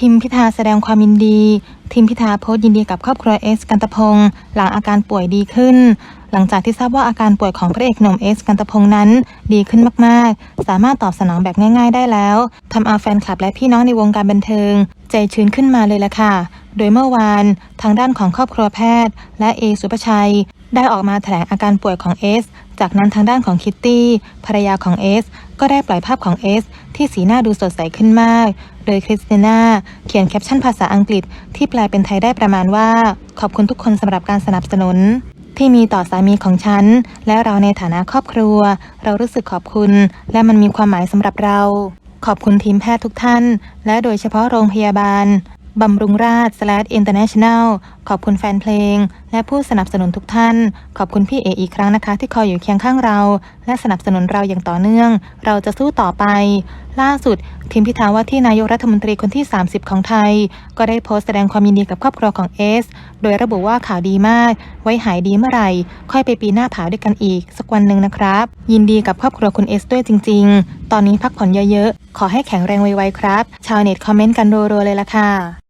ทิมพิธาแสดงความยินดี ทิมพิธาโพสต์ยินดีกับครอบครัวเอสกันตพงศ์หลังอาการป่วยดีขึ้น หลังจากที่ทราบว่าอาการป่วยของพระเอกหนุ่มเอสกันตพงศ์นั้น ดีขึ้นมากๆ สามารถตอบสนองแบบง่ายๆได้แล้วทำเอาแฟนคลับและพี่น้องในวงการบันเทิง ใจชื้นขึ้นมาเลยละค่ะ โดยเมื่อวานทางด้านของครอบครัวแพทย์ และเอสุภชัย ได้ออกมาแถลงอาการป่วยของเอส จากนั้นทางด้านของคิตตี้ภรรยาของเอส ก็ได้ปล่อยภาพของเอส ที่สีหน้าดูสดใสขึ้นมาก โดยคริสติน่าเขียนแคปชั่นภาษาอังกฤษ ที่แปลเป็นไทยได้ประมาณว่า ขอบคุณทุกคนสำหรับการสนับสนุน ที่มีต่อสามีของฉัน และเราในฐานะครอบครัว เรารู้สึกขอบคุณ และมันมีความหมายสำหรับเรา ขอบคุณทีมแพทย์ทุกท่าน และโดยเฉพาะโรงพยาบาลบำรุงราษ slash international ขอบคุณแฟนเพลงและผู้สนับสนุนทุกท่าน ขอบคุณพี่เออีกครั้งนะคะ ที่คอยอยู่เคียงข้างเรา และสนับสนุนเราอย่างต่อเนื่อง เราจะสู้ต่อไป ล่าสุดทีมพิธาว่าที่นายกรัฐมนตรีคนที่ 30 ของไทย ก็ได้โพสต์แสดงความยินดีกับครอบครัวของเอส โดยระบุว่าข่าวดีมาก ไว้หายดีเมื่อไหร่ ค่อยไปปีหน้าผาด้วยกันอีก สักวันหนึ่งนะครับ ยินดีกับครอบครัวคุณเอสด้วยจริง ๆ ตอนนี้พักผ่อนเยอะๆ ขอให้แข็งแรงไวๆครับ ชาวเน็ตคอมเมนต์กันรัวๆเลยละค่ะ